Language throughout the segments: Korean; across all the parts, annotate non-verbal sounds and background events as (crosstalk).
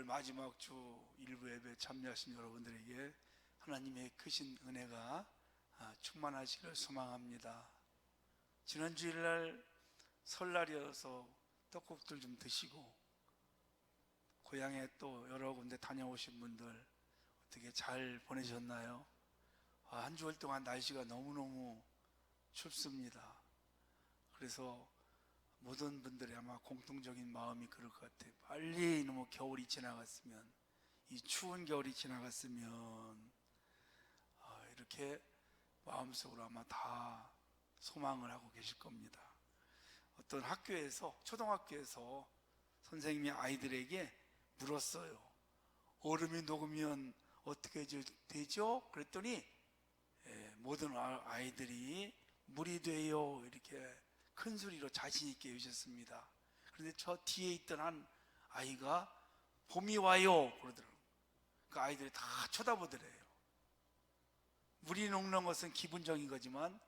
오늘 마지막 주 일부 예배 참여하신 여러분들에게 하나님의 크신 은혜가 아, 충만하시기를 소망합니다. 지난 주일날 설날이어서 떡국들 좀 드시고 고향에 또 여러 군데 다녀오신 분들 어떻게 잘 보내셨나요? 아, 한 주일 동안 날씨가 너무너무 춥습니다. 그래서 모든 분들이 아마 공통적인 마음이 그럴 것 같아요. 빨리 너무 겨울이 지나갔으면, 이 추운 겨울이 지나갔으면, 아, 이렇게 마음속으로 아마 다 소망을 하고 계실 겁니다. 어떤 학교에서, 초등학교에서 선생님이 아이들에게 물었어요. 얼음이 녹으면 어떻게 되죠? 그랬더니 예, 모든 아- 아이들이 물이 돼요. 이렇게 큰 소리로 자신 있게 해주셨습니다. 그런데 저 뒤에 있던 한 아이가 봄이 와요 그러더라고요. 그 아이들이 다 쳐다보더래요. 물이 녹는 것은 기분적인 거지만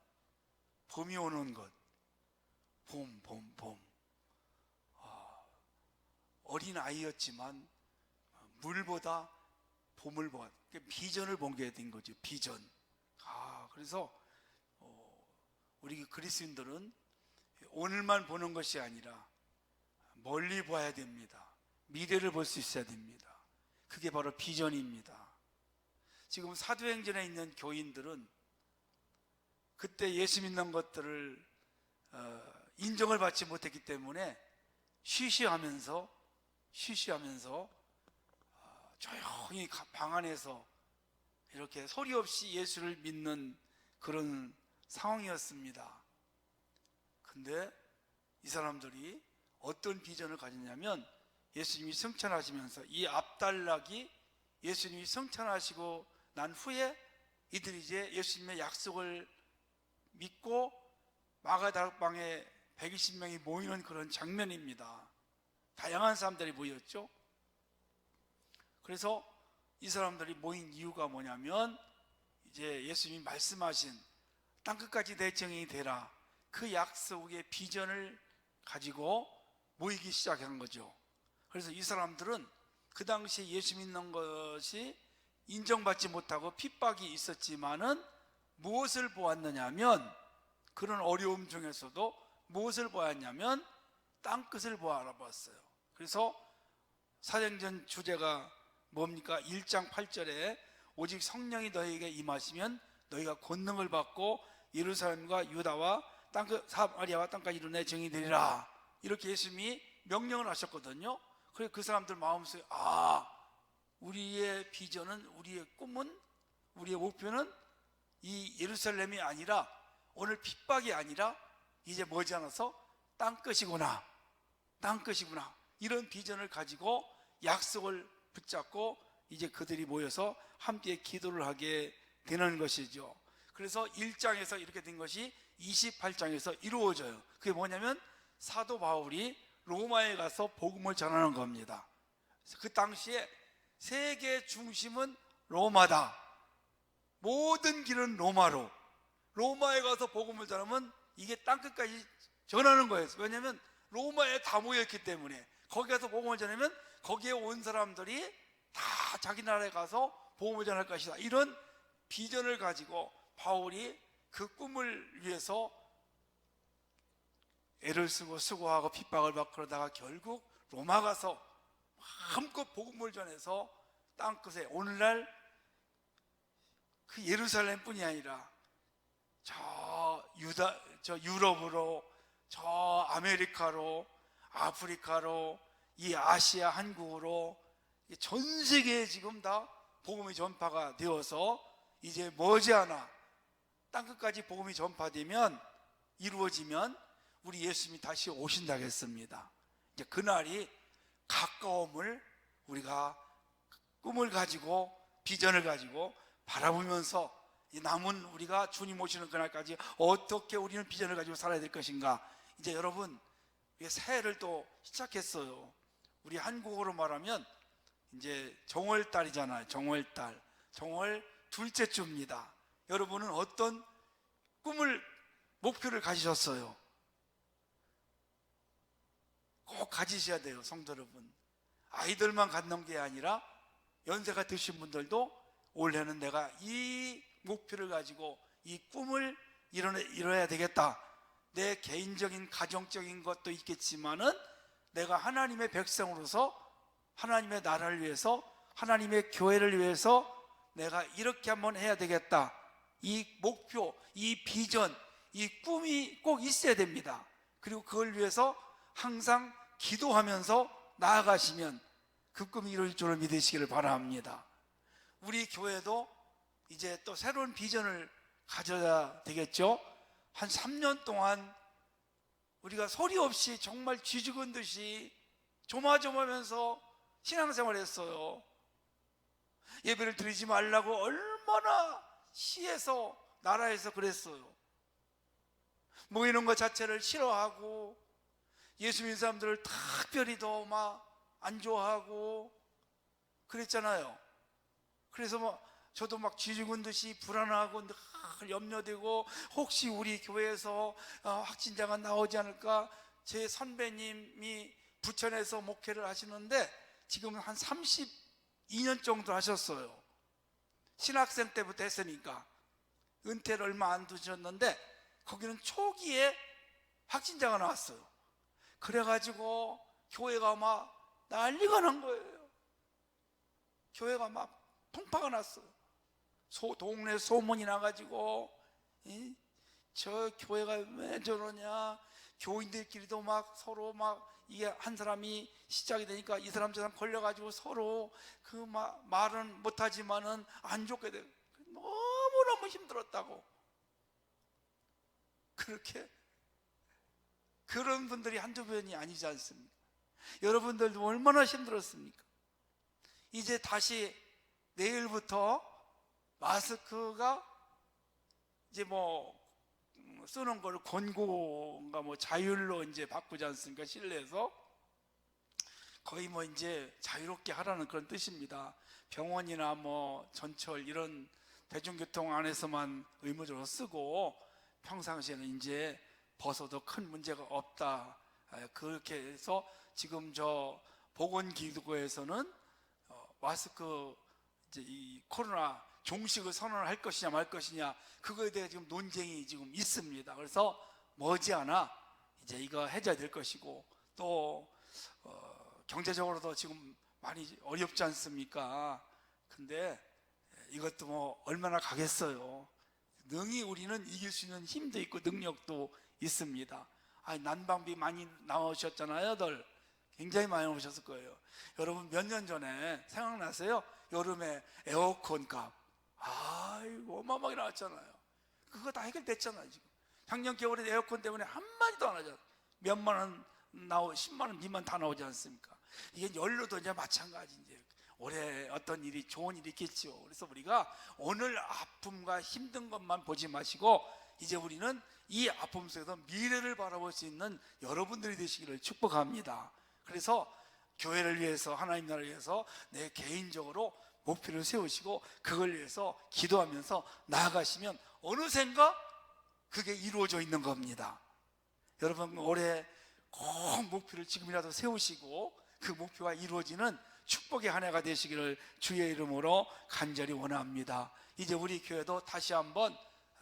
봄이 오는 것, 봄, 봄, 봄. 아, 어린 아이였지만 물보다 봄을 본 비전을 본 게 된 거죠. 비전. 아, 그래서 어, 우리 그리스인들은 오늘만 보는 것이 아니라 멀리 봐야 됩니다. 미래를 볼 수 있어야 됩니다. 그게 바로 비전입니다. 지금 사도행전에 있는 교인들은 그때 예수 믿는 것들을 어, 인정을 받지 못했기 때문에 쉬쉬하면서 쉬쉬하면서 어, 조용히 가- 방 안에서 이렇게 소리 없이 예수를 믿는 그런 상황이었습니다. 근데 이 사람들이 어떤 비전을 가졌냐면 예수님이 성찬하시면서 이 앞달락이 예수님이 성찬하시고 난 후에 이들이 이제 예수님의 약속을 믿고 마가다락방에 120명이 모이는 그런 장면입니다. 다양한 사람들이 모였죠. 그래서 이 사람들이 모인 이유가 뭐냐면 이제 예수님이 말씀하신 땅끝까지 내 정이 되라 그 약속의 비전을 가지고 모이기 시작한 거죠. 그래서 이 사람들은 그 당시에 예수 믿는 것이 인정받지 못하고 핍박이 있었지만은 무엇을 보았느냐면 그런 어려움 중에서도 무엇을 보았냐면 땅끝을 보아 알아봤어요. 그래서 사행전 주제가 뭡니까? 1장 8절에 오직 성령이 너희에게 임하시면 너희가 권능을 받고 예루살렘과 유다와 땅끝 사마리아와 땅까지 이루내 정이 되리라. 이렇게 예수님이 명령을 하셨거든요. 그래 그 사람들 마음속에 아 우리의 비전은 우리의 꿈은 우리의 목표는 이 예루살렘이 아니라 오늘 핍박이 아니라 이제 머지않아서 땅끝이구나 땅끝이구나 이런 비전을 가지고 약속을 붙잡고 이제 그들이 모여서 함께 기도를 하게 되는 것이죠. 그래서 1장에서 이렇게 된 것이 28장에서 이루어져요. 그게 뭐냐면 사도 바울이 로마에 가서 복음을 전하는 겁니다. 그 당시에 세계 중심은 로마다. 모든 길은 로마로. 로마에 가서 복음을 전하면 이게 땅끝까지 전하는 거예요. 왜냐하면 로마에 다 모였기 때문에 거기 가서 복음을 전하면 거기에 온 사람들이 다 자기 나라에 가서 복음을 전할 것이다. 이런 비전을 가지고 바울이 그 꿈을 위해서 애를 쓰고 수고하고 핍박을 받고 그러다가 결국 로마 가서 마음껏 복음을 전해서 땅끝에 오늘날 그 예루살렘뿐이 아니라 저 유다 저 유럽으로 저 아메리카로 아프리카로 이 아시아 한국으로 이전 세계에 지금 다 복음이 전파가 되어서 이제 머지않아 땅끝까지 복음이 전파되면 이루어지면 우리 예수님이 다시 오신다겠습니다. 이제 그날이 가까움을 우리가 꿈을 가지고 비전을 가지고 바라보면서 이 남은 우리가 주님 오시는 그날까지 어떻게 우리는 비전을 가지고 살아야 될 것인가? 이제 여러분 새해를 또 시작했어요. 우리 한국어로 말하면 이제 정월달이잖아요. 정월달. 정월 둘째 주입니다. 여러분은 어떤 꿈을 목표를 가지셨어요? 꼭 가지셔야 돼요, 성도 여러분. 아이들만 갖는 게 아니라 연세가 드신 분들도 올해는 내가 이 목표를 가지고 이 꿈을 이뤄야 되겠다. 내 개인적인 가정적인 것도 있겠지만은 내가 하나님의 백성으로서 하나님의 나라를 위해서 하나님의 교회를 위해서 내가 이렇게 한번 해야 되겠다. 이 목표, 이 비전, 이 꿈이 꼭 있어야 됩니다. 그리고 그걸 위해서 항상 기도하면서 나아가시면 그 꿈이 이룰 줄을 믿으시기를 바랍니다. 우리 교회도 이제 또 새로운 비전을 가져야 되겠죠. 한 3년 동안 우리가 소리 없이 정말 쥐죽은 듯이 조마조마하면서 신앙생활 했어요. 예배를 드리지 말라고 얼마나 시에서 나라에서 그랬어요. 모이는 것 자체를 싫어하고 예수 믿는 사람들을 특별히 더 막 안 좋아하고 그랬잖아요. 그래서 뭐 저도 막 쥐죽은 듯이 불안하고 늘 염려되고 혹시 우리 교회에서 어, 확진자가 나오지 않을까 제 선배님이 부천에서 목회를 하시는데 지금 한 32년 정도 하셨어요. 신학생 때부터 했으니까 은퇴를 얼마 안 두셨는데 거기는 초기에 확진자가 나왔어요. 그래가지고 교회가 막 난리가 난 거예요. 교회가 막 풍파가 났어요. 소, 동네 소문이 나가지고 이? 저 교회가 왜 저러냐 교인들끼리도 막 서로 막 이게 한 사람이 시작이 되니까 이 사람 저 사람 걸려가지고 서로 그막 말은 못하지만은 안 좋게 돼 너무너무 힘들었다고 그렇게 그런 분들이 한두 분이 아니지 않습니까? 여러분들도 얼마나 힘들었습니까? 이제 다시 내일부터 마스크가 이제 뭐 음, 쓰는 걸 권고인가 뭐 자율로 이제 바꾸지 않습니까? 실내에서 거의 뭐 이제 자유롭게 하라는 그런 뜻입니다. 병원이나 뭐 전철 이런 대중교통 안에서만 의무적으로 쓰고 평상시에는 이제 벗어도 큰 문제가 없다. 아, 그렇게 해서 지금 저 보건기구에서는 어, 마스크 이제 이 코로나 종식을 선언을 할 것이냐 말 것이냐 그거에 대해 지금 논쟁이 지금 있습니다. 그래서 머지않아 이제 이거 해줘야 될 것이고 또 어, 경제적으로도 지금 많이 어렵지 않습니까? 근데 이것도 뭐 얼마나 가겠어요. 능히 우리는 이길 수 있는 힘도 있고 능력도 있습니다. 아, 난방비 많이 나오셨잖아요,들 굉장히 많이 오셨을 거예요. 여러분 몇 년 전에 생각나세요? 여름에 에어컨 값. 아이고 어마어마하게 나왔잖아요. 그거 다 해결됐잖아요 지금. 작년 겨울에 에어컨 때문에 한 마디도 안 하잖아요. 몇만 원 나오, 10만 원 미만 다 나오지 않습니까? 이게 연료도 이제 마찬가지 이제 올해 어떤 일이 좋은 일이 있겠죠. 그래서 우리가 오늘 아픔과 힘든 것만 보지 마시고 이제 우리는 이 아픔 속에서 미래를 바라볼 수 있는 여러분들이 되시기를 축복합니다. 그래서 교회를 위해서 하나님 나라를 위해서 내 개인적으로 목표를 세우시고 그걸 위해서 기도하면서 나아가시면 어느샌가 그게 이루어져 있는 겁니다. 여러분 올해 꼭 목표를 지금이라도 세우시고 그 목표가 이루어지는 축복의 한 해가 되시기를 주의 이름으로 간절히 원합니다. 이제 우리 교회도 다시 한번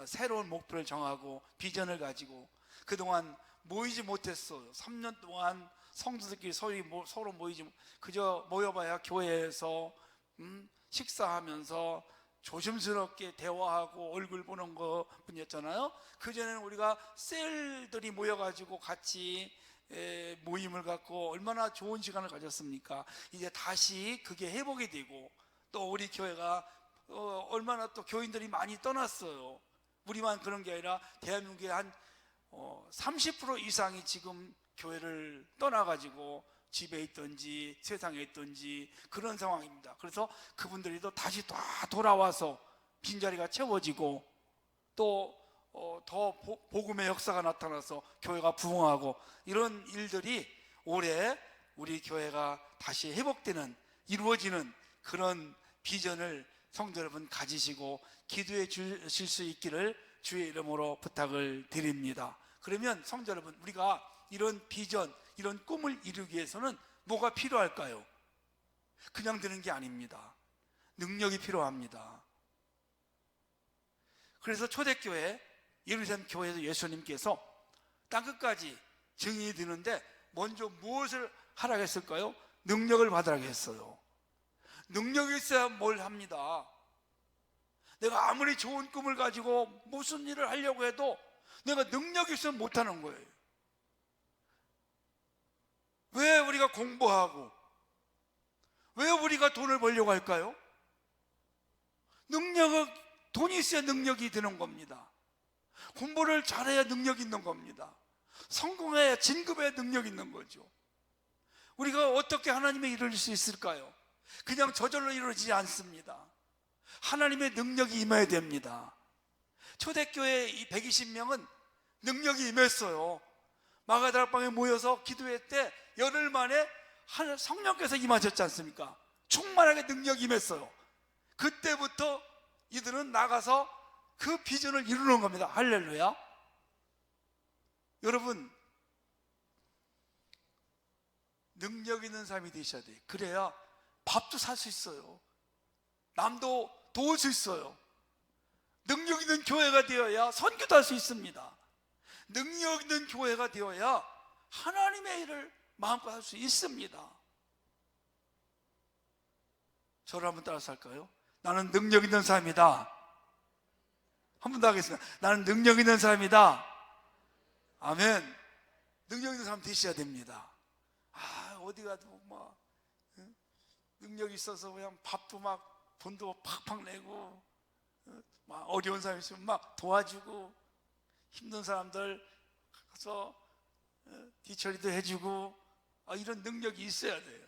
새로운 목표를 정하고 비전을 가지고 그동안 모이지 못했어요. 3년 동안 성도들끼리 서로, 모이지 못- 그저 모여봐야 교회에서 음, 식사하면서 조심스럽게 대화하고 얼굴 보는 것 뿐이었잖아요. 그전에는 우리가 셀들이 모여가지고 같이 에, 모임을 갖고 얼마나 좋은 시간을 가졌습니까? 이제 다시 그게 회복이 되고 또 우리 교회가 어, 얼마나 또 교인들이 많이 떠났어요. 우리만 그런 게 아니라 대한민국의 한 어, 30% 이상이 지금 교회를 떠나가지고 집에 있든지 세상에 있든지 그런 상황입니다. 그래서 그분들이 또 다시 다 돌아와서 빈자리가 채워지고 또 어, 복음의 역사가 나타나서 교회가 부흥하고 이런 일들이 올해 우리 교회가 다시 회복되는 이루어지는 그런 비전을 성도 여러분 가지시고 기도해 주실 수 있기를 주의 이름으로 부탁을 드립니다. 그러면 성도 여러분 우리가 이런 비전, 이런 꿈을 이루기 위해서는 뭐가 필요할까요? 그냥 되는 게 아닙니다. 능력이 필요합니다. 그래서 초대교회 예루살렘 교회에서 예수님께서 땅끝까지 증인이 되는데 먼저 무엇을 하라고 했을까요? 능력을 받으라고 했어요. 능력이 있어야 뭘 합니다. 내가 아무리 좋은 꿈을 가지고 무슨 일을 하려고 해도 내가 능력이 있으면 못하는 거예요. 왜 우리가 공부하고 왜 우리가 돈을 벌려고 할까요? 능력은 돈이 있어야 능력이 되는 겁니다. 공부를 잘해야 능력이 있는 겁니다. 성공해야 진급해야 능력이 있는 거죠. 우리가 어떻게 하나님의 일을 수 있을까요? 그냥 저절로 이루어지지 않습니다. 하나님의 능력이 임해야 됩니다. 초대교회 이 120명은 능력이 임했어요. 마가다락방에 모여서 기도했대 열흘 만에 한 성령께서 임하셨지 않습니까? 충만하게 능력이 임했어요. 그때부터 이들은 나가서 그 비전을 이루는 겁니다. 할렐루야. 여러분, 능력 있는 삶이 되셔야 돼요. 그래야 밥도 살 수 있어요. 남도 도울 수 있어요. 능력 있는 교회가 되어야 선교도 할 수 있습니다. 능력 있는 교회가 되어야 하나님의 일을 마음껏 할 수 있습니다. 저를 한번 따라서 할까요? 나는 능력 있는 삶이다. 한 번 더 하겠습니다. 나는 능력 있는 삶이다. 아멘. 능력 있는 사람 되셔야 됩니다. 아, 어디 가도 막, 응? 능력 있어서 그냥 밥도 막, 돈도 팍팍 내고, 응? 막 어려운 사람 있으면 막 도와주고, 힘든 사람들 가서 응? 뒤처리도 해주고, 아, 이런 능력이 있어야 돼요.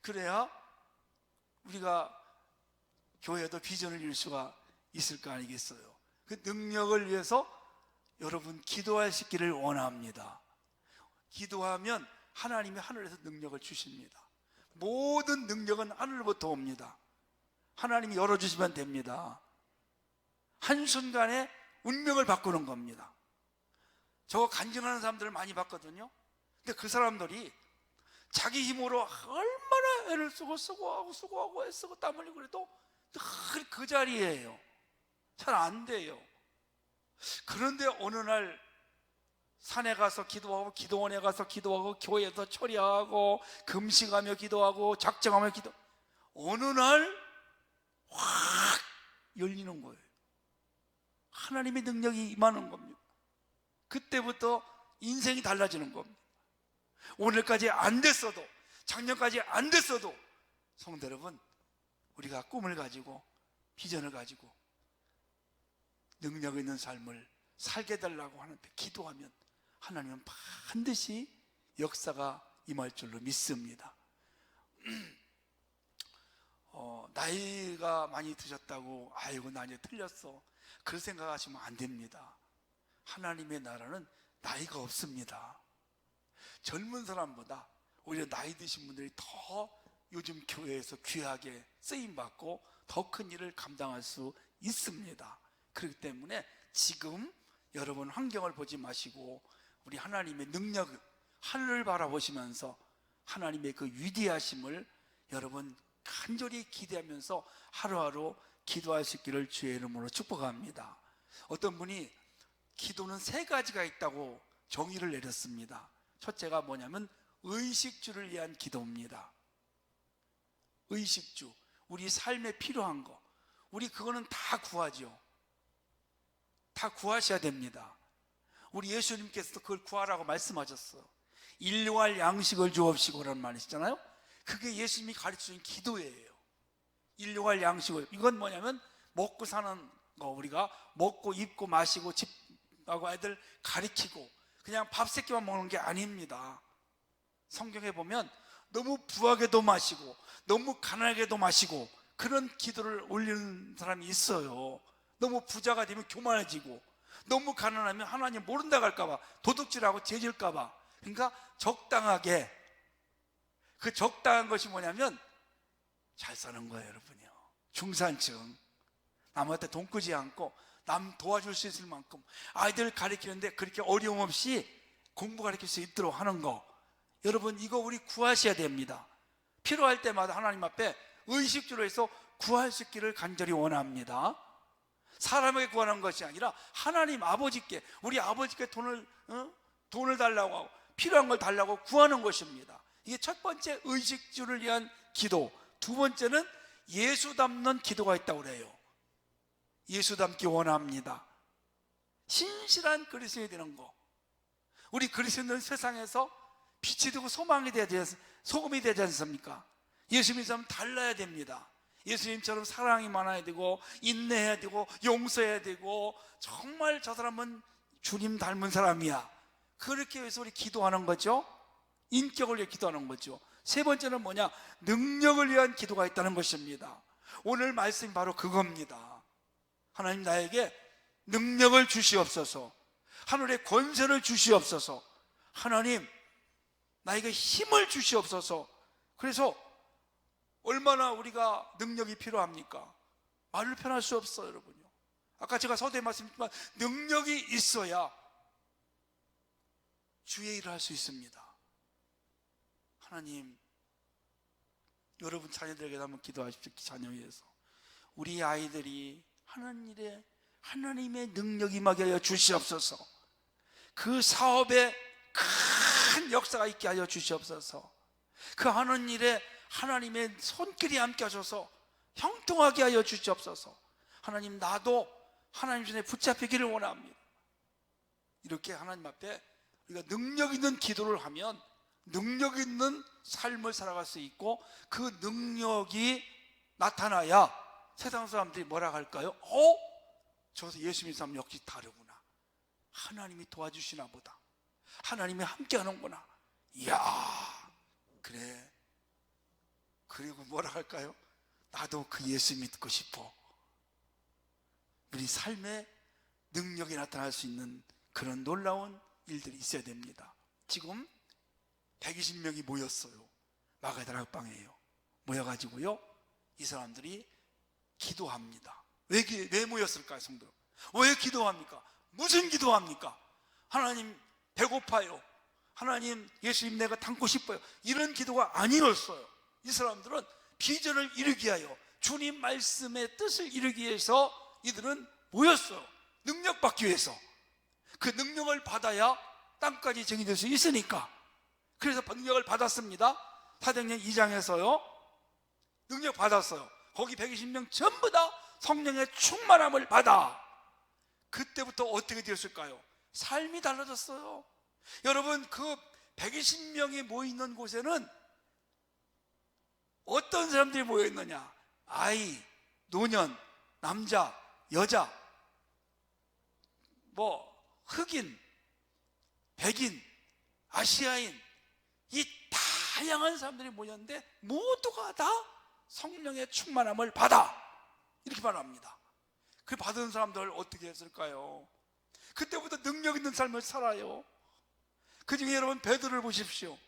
그래야 우리가 교회도 비전을 이룰 수가 있을 거 아니겠어요. 그 능력을 위해서 여러분 기도하시기를 원합니다. 기도하면 하나님이 하늘에서 능력을 주십니다. 모든 능력은 하늘로부터 옵니다. 하나님이 열어주시면 됩니다. 한순간에 운명을 바꾸는 겁니다. 저 간증하는 사람들을 많이 봤거든요. 근데 그 사람들이 자기 힘으로 얼마나 애를 쓰고 쓰고 하고 쓰고 하고 애쓰고 땀 흘리고 그래도 늘 그 자리에요. 잘 안 돼요. 그런데 어느 날 산에 가서 기도하고 기도원에 가서 기도하고 교회에서 처리하고 금식하며 기도하고 작정하며 기도 어느 날 확 열리는 거예요. 하나님의 능력이 임하는 겁니다. 그때부터 인생이 달라지는 겁니다. 오늘까지 안 됐어도 작년까지 안 됐어도 성도 여러분 우리가 꿈을 가지고 비전을 가지고 능력 있는 삶을 살게 달라고 하는데 기도하면 하나님은 반드시 역사가 임할 줄로 믿습니다. (clears throat) 어, 나이가 많이 드셨다고 아이고 나 이제 틀렸어 그런 생각하시면 안 됩니다. 하나님의 나라는 나이가 없습니다. 젊은 사람보다 오히려 나이 드신 분들이 더 요즘 교회에서 귀하게 쓰임 받고 더 큰 일을 감당할 수 있습니다. 그렇기 때문에 지금 여러분 환경을 보지 마시고 우리 하나님의 능력 하늘을 바라보시면서 하나님의 그 위대하심을 여러분 간절히 기대하면서 하루하루 기도할 수 있기를 주의 이름으로 축복합니다. 어떤 분이 기도는 세 가지가 있다고 정의를 내렸습니다. 첫째가 뭐냐면 의식주를 위한 기도입니다. 의식주, 우리 삶에 필요한 거, 우리 그거는 다 구하죠. 다 구하셔야 됩니다. 우리 예수님께서도 그걸 구하라고 말씀하셨어. 일용할 양식을 주옵시고라는 말이시잖아요. 그게 예수님이 가르치는 기도예요. 일용할 양식을 이건 뭐냐면 먹고 사는 거 우리가 먹고 입고 마시고 집하고 애들 가리키고 그냥 밥 새끼만 먹는 게 아닙니다. 성경에 보면 너무 부하게도 마시고 너무 가난하게도 마시고 그런 기도를 올리는 사람이 있어요. 너무 부자가 되면 교만해지고 너무 가난하면 하나님 모른다 할까봐 도둑질하고 죄질까봐 그러니까 적당하게 그 적당한 것이 뭐냐면 잘 사는 거예요 여러분이요 중산층 남한테 돈 끄지 않고 남 도와줄 수 있을 만큼 아이들 가르치는데 그렇게 어려움 없이 공부 가르칠 수 있도록 하는 거 여러분 이거 우리 구하셔야 됩니다 필요할 때마다 하나님 앞에 의식주로 해서 구할 수 있기를 간절히 원합니다. 사람에게 구하는 것이 아니라 하나님 아버지께 우리 아버지께 돈을 어? 돈을 달라고 하고 필요한 걸 달라고 구하는 것입니다. 이게 첫 번째 의식주를 위한 기도. 두 번째는 예수 닮는 기도가 있다고 그래요. 예수 닮기 원합니다. 신실한 그리스도인이 되는 거. 우리 그리스도인은 세상에서 빛이 되고 소망이 되지 소금이 되지 않습니까? 예수님처럼 달라야 됩니다. 예수님처럼 사랑이 많아야 되고 인내해야 되고 용서해야 되고 정말 저 사람은 주님 닮은 사람이야. 그렇게 해서 우리 기도하는 거죠. 인격을 위해 기도하는 거죠. 세 번째는 뭐냐? 능력을 위한 기도가 있다는 것입니다. 오늘 말씀이 바로 그겁니다. 하나님 나에게 능력을 주시옵소서. 하늘의 권세를 주시옵소서. 하나님 나에게 힘을 주시옵소서. 그래서 얼마나 우리가 능력이 필요합니까? 말을 편할 수 없어요, 여러분요. 아까 제가 서두에 말씀드렸지만 능력이 있어야 주의 일을 할 수 있습니다. 하나님, 여러분 자녀들에게 한번 기도하십시오. 자녀 위해서. 우리 아이들이 하는 일에 하나님의 능력이 하여 주시옵소서. 그 사업에 큰 역사가 있게 하여 주시옵소서. 그 하는 일에 하나님의 손길이 함께 하셔서 형통하게 하여 주시옵소서. 하나님 나도 하나님 손에 붙잡히기를 원합니다. 이렇게 하나님 앞에 우리가 능력 있는 기도를 하면 능력 있는 삶을 살아갈 수 있고 그 능력이 나타나야 세상 사람들이 뭐라 할까요? 어? 저 예수님 사람 역시 다르구나. 하나님이 도와주시나 보다. 하나님이 함께 하는구나. 이야, 그래. 그리고 뭐라 할까요? 나도 그 예수 믿고 싶어. 우리 삶에 능력이 나타날 수 있는 그런 놀라운 일들이 있어야 됩니다. 지금 120명이 모였어요. 마가다락 방에요. 모여가지고요. 이 사람들이 기도합니다. 왜, 기- 왜 모였을까요, 성도? 왜 기도합니까? 무슨 기도합니까? 하나님 배고파요. 하나님 예수님 내가 닮고 싶어요. 이런 기도가 아니었어요. 이 사람들은 비전을 이루기 위하여 주님 말씀의 뜻을 이루기 위해서 이들은 모였어요. 능력 받기 위해서. 그 능력을 받아야 땅까지 정의될 수 있으니까. 그래서 능력을 받았습니다. 사도행전 2장에서요. 능력 받았어요. 거기 120명 전부 다 성령의 충만함을 받아. 그때부터 어떻게 되었을까요? 삶이 달라졌어요. 여러분 그 120명이 모이는 곳에는 어떤 사람들이 모여 있느냐? 아이, 노년, 남자, 여자, 뭐 흑인, 백인, 아시아인 이 다양한 사람들이 모였는데 모두가 다 성령의 충만함을 받아 이렇게 말합니다. 그 받은 사람들 어떻게 했을까요? 그때부터 능력 있는 삶을 살아요. 그 중에 여러분 베드로를 보십시오.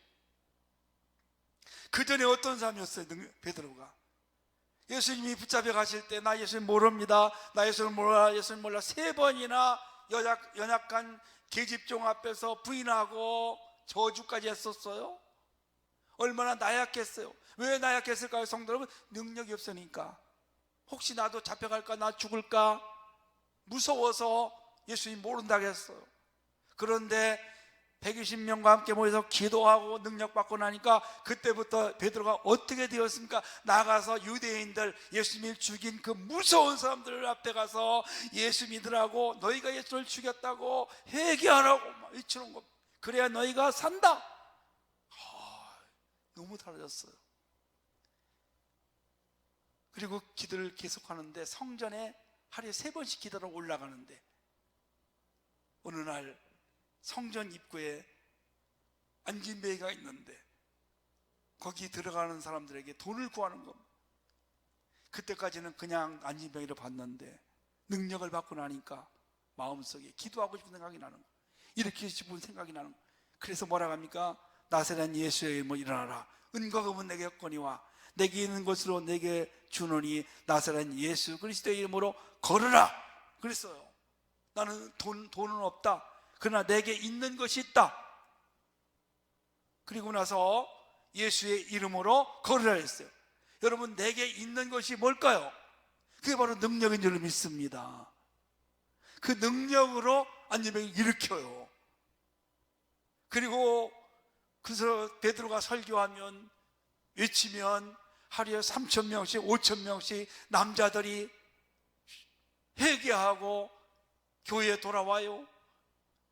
그 전에 어떤 사람이었어요? 능- 베드로가 예수님이 붙잡혀 가실 때 나 예수님 모릅니다. 나 예수님 몰라. 예수님 몰라. 세 번이나 연약, 연약한 계집종 앞에서 부인하고 저주까지 했었어요. 얼마나 나약했어요. 왜 나약했을까요, 성도 여러분? 능력이 없으니까. 혹시 나도 잡혀갈까, 나 죽을까? 무서워서 예수님 모른다고 했어요. 그런데 120명과 함께 모여서 기도하고 능력 받고 나니까 그때부터 베드로가 어떻게 되었습니까? 나가서 유대인들 예수님을 죽인 그 무서운 사람들 앞에 가서 예수 믿으라고 너희가 예수를 죽였다고 회개하라고 막 외치는 것. 그래야 너희가 산다. 아, 너무 달라졌어요. 그리고 기도를 계속하는데 성전에 하루에 세 번씩 기도로 올라가는데 어느 날 성전 입구에 안진뱅이가 있는데 거기 들어가는 사람들에게 돈을 구하는 겁니다. 그때까지는 그냥 안진뱅이를 봤는데 능력을 받고 나니까 마음속에 기도하고 싶은 생각이 나는 거예요. 이렇게 싶은 생각이 나는 거예요. 그래서 뭐라 합니까? 나세란 예수의 이름으로 일어나라. 은과 금은 내게 없거니와 내게 있는 것으로 내게 주노니 나세란 예수 그리스도의 이름으로 걸으라. 그랬어요. 나는 돈, 돈은 없다. 그러나 내게 있는 것이 있다. 그리고 나서 예수의 이름으로 걸으라 했어요. 여러분 내게 있는 것이 뭘까요? 그게 바로 능력인 줄 믿습니다. 그 능력으로 안전병을 일으켜요. 그리고 그래서 베드로가 설교하면 외치면 하루에 3천 명씩 5천 명씩 남자들이 회개하고 교회에 돌아와요.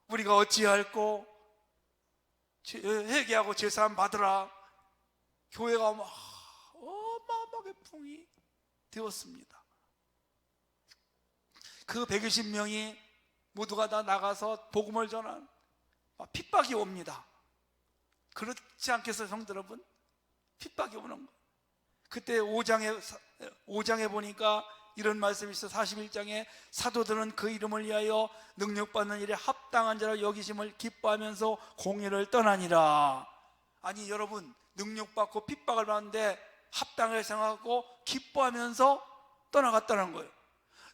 우리가 어찌할꼬 제- 회개하고 제사함 받으라. 교회가 막 어마어마하게 풍이 되었습니다. 그 120명이 모두가 다 나가서 복음을 전한 막 핍박이 옵니다. 그렇지 않겠어요, 성도 여러분? 핍박이 오는 거. 그때 5장에 5장에 보니까 이런 말씀이 있어 41장에 사도들은 그 이름을 위하여 능력받는 일에 합당한 자로 여기심을 기뻐하면서 공의를 떠나니라. 아니 여러분 능력받고 핍박을 받는데 합당하게 생각하고 기뻐하면서 떠나갔다는 거예요.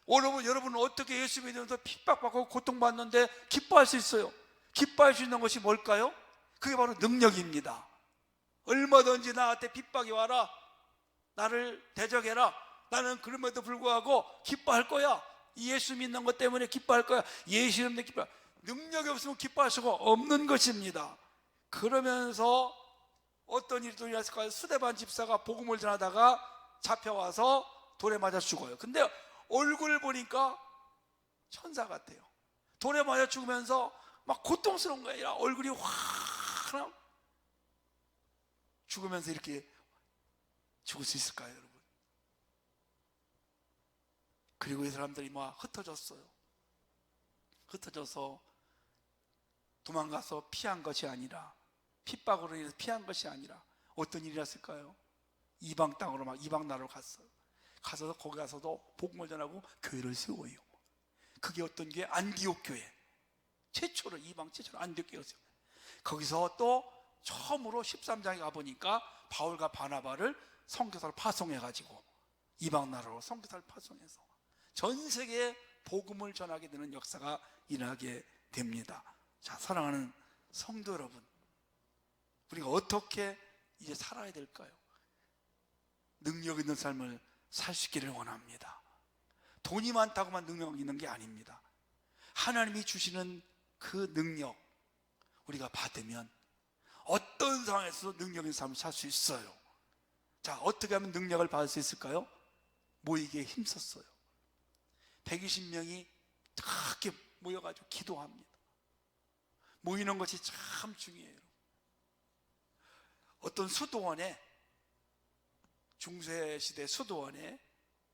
여러분 여러분은 어떻게 예수 믿으면서 핍박받고 고통받는데 기뻐할 수 있어요? 기뻐할 수 있는 것이 뭘까요? 그게 바로 능력입니다. 얼마든지 나한테 핍박이 와라. 나를 대적해라. 나는 그럼에도 불구하고 기뻐할 거야. 예수 믿는 것 때문에 기뻐할 거야. 예수 믿는 기뻐. 능력이 없으면 기뻐할 수가 없는 것입니다. 그러면서 어떤 일이 또 일어났을까요? 수대반 집사가 복음을 전하다가 잡혀와서 돌에 맞아 죽어요. 근데 얼굴을 보니까 천사 같아요. 돌에 맞아 죽으면서 막 고통스러운 거예요. 얼굴이 확 죽으면서 이렇게 죽을 수 있을까요, 여러분? 그리고 이 사람들이 막 흩어졌어요. 흩어져서 도망가서 피한 것이 아니라 핍박으로 인해서 피한 것이 아니라 어떤 일이 났을까요? 이방 땅으로 막 이방 나라로 갔어요. 가서 거기 가서도 복음을 전하고 교회를 세워요. 그게 어떤 교회? 안디옥 교회. 최초로 이방 최초로 안디옥 교회였어요. 거기서 또 처음으로 13장에 가보니까 바울과 바나바를 성교사로 파송해가지고 이방 나라로 성교사를 파송해서 전 세계에 복음을 전하게 되는 역사가 일어나게 됩니다. 자, 사랑하는 성도 여러분, 우리가 어떻게 이제 살아야 될까요? 능력 있는 삶을 살 수 있기를 원합니다. 돈이 많다고만 능력 있는 게 아닙니다. 하나님이 주시는 그 능력 우리가 받으면 어떤 상황에서도 능력 있는 삶을 살 수 있어요. 자, 어떻게 하면 능력을 받을 수 있을까요? 모이기에 힘썼어요. 120명이 크게 모여가지고 기도합니다. 모이는 것이 참 중요해요. 어떤 수도원에 중세 시대 수도원에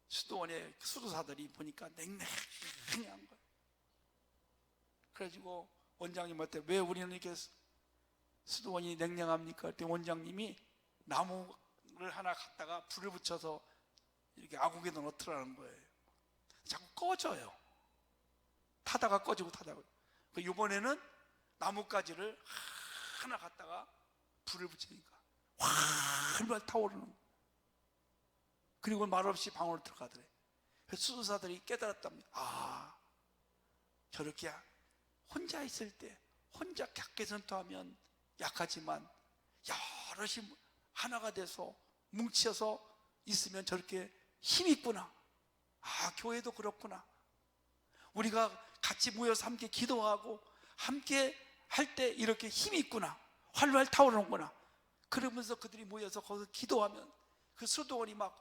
수도원에 수도사들이 보니까 냉랭한 거예요. 그래가지고 원장님한테 왜 우리는 이렇게 수도원이 냉랭합니까? 그때 원장님이 나무를 하나 갖다가 불을 붙여서 이렇게 아궁에 넣더라는 거예요. 자꾸 꺼져요. 타다가 꺼지고 타다가. 그 이번에는 나뭇가지를 하나 갖다가 불을 붙이니까 활발 타오르는. 그리고 말없이 방으로 들어가더래. 수도사들이 깨달았답니다. 아, 저렇게 혼자 있을 때, 혼자 각개선토하면 약하지만 여럿이 하나가 돼서 뭉쳐서 있으면 저렇게 힘이 있구나. 아, 교회도 그렇구나. 우리가 같이 모여서 함께 기도하고 함께 할 때 이렇게 힘이 있구나. 활활 타오르는구나. 그러면서 그들이 모여서 거기서 기도하면 그 수도원이 막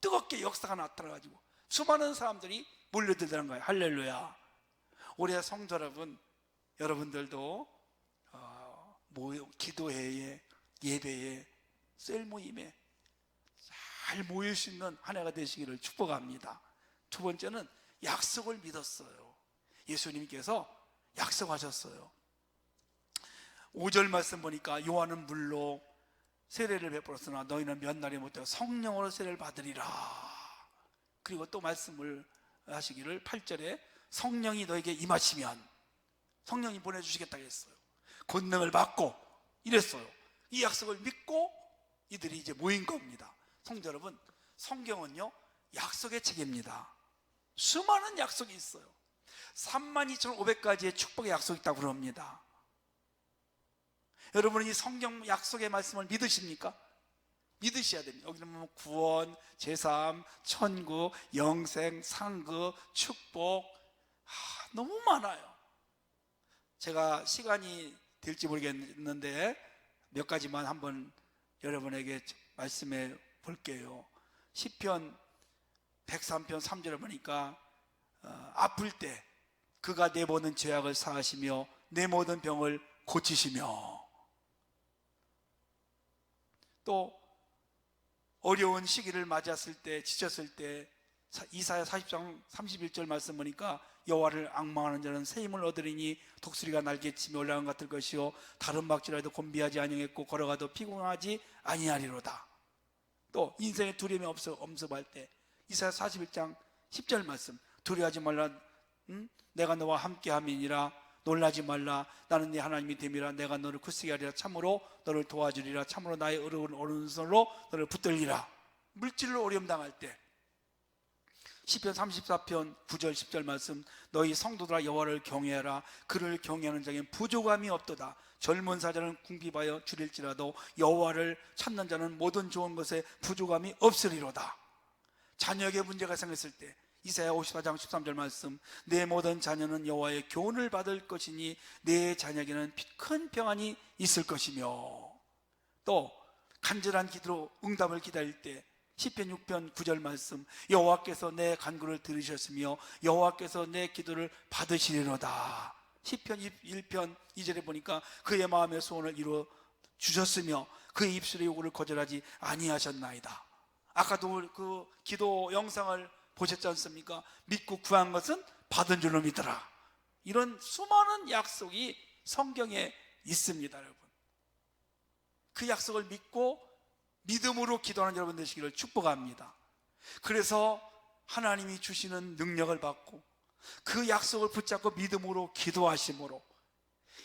뜨겁게 역사가 나타나가지고 수많은 사람들이 몰려들다는 거예요. 할렐루야. 올해 성도 여러분, 여러분들도 어, 모여, 기도회에 예배에 셀 모임에 잘 모일 수 있는 한 해가 되시기를 축복합니다. 두 번째는 약속을 믿었어요. 예수님께서 약속하셨어요. 5절 말씀 보니까 요한은 물로 세례를 베풀었으나 너희는 몇 날이 못되어 성령으로 세례를 받으리라. 그리고 또 말씀을 하시기를 8절에 성령이 너에게 임하시면 성령이 보내주시겠다 했어요. 권능을 받고 이랬어요. 이 약속을 믿고 이들이 이제 모인 겁니다. 성도 여러분, 성경은요, 약속의 책입니다. 수많은 약속이 있어요. 32,500가지의 축복의 약속이 있다고 그럽니다. 여러분은 이 성경 약속의 말씀을 믿으십니까? 믿으셔야 됩니다. 여기 보면 구원, 제삼, 천국, 영생, 상급, 축복 아, 너무 많아요. 제가 시간이 될지 모르겠는데 몇 가지만 한번 여러분에게 말씀해 볼게요. 시편 103편 3절을 보니까 어, 아플 때 그가 내 모든 죄악을 사하시며 내 모든 병을 고치시며 또 어려운 시기를 맞았을 때 지쳤을 때 사- 이사야 40장 31절 말씀 보니까 여호와를 악망하는 자는 새 힘을 얻으리니 독수리가 날개 치며 올라간 것 같을 것이요 다른 박질라도 곤비하지 아니하겠고 걸어가도 피곤하지 아니하리로다. 또 인생의 두려움이 없어 엄습할 때 이사야 41장 10절 말씀. 두려워하지 말라. 응? 내가 너와 함께 함이니라. 놀라지 말라. 나는 네 하나님이 됨이라. 내가 너를 굳세게 하리라. 참으로 너를 도와주리라. 참으로 나의 어려운 오른손으로 너를 붙들리라. 물질로 어려움 당할 때 시편 34편 9절 10절 말씀 너희 성도들아 여호와를 경외하라. 그를 경외하는 자에겐 부족함이 없도다. 젊은 사자는 궁핍하여 줄일지라도 여호와를 찾는 자는 모든 좋은 것에 부족함이 없으리로다. 자녀에게 문제가 생겼을 때 이사야 54장 13절 말씀 내 모든 자녀는 여호와의 교훈을 받을 것이니 내 자녀에게는 큰 평안이 있을 것이며. 또 간절한 기도로 응답을 기다릴 때 시편 6편 9절 말씀 여호와께서 내 간구를 들으셨으며 여호와께서 내 기도를 받으시리로다 시편 1편 2절에 보니까 그의 마음의 소원을 이루어 주셨으며 그의 입술의 요구를 거절하지 아니하셨나이다 아까도 그 기도 영상을 보셨지 않습니까? 믿고 구한 것은 받은 줄로 믿어라. 이런 수많은 약속이 성경에 있습니다, 여러분. 그 약속을 믿고 믿음으로 기도하는 여러분 되시기를 축복합니다. 그래서 하나님이 주시는 능력을 받고 그 약속을 붙잡고 믿음으로 기도하심으로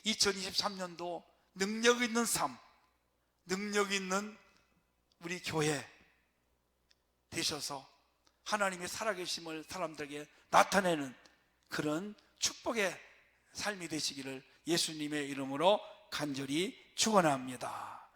2023년도 능력 있는 삶, 능력 있는 우리 교회 되셔서 하나님의 살아계심을 사람들에게 나타내는 그런 축복의 삶이 되시기를 예수님의 이름으로 간절히 축원합니다.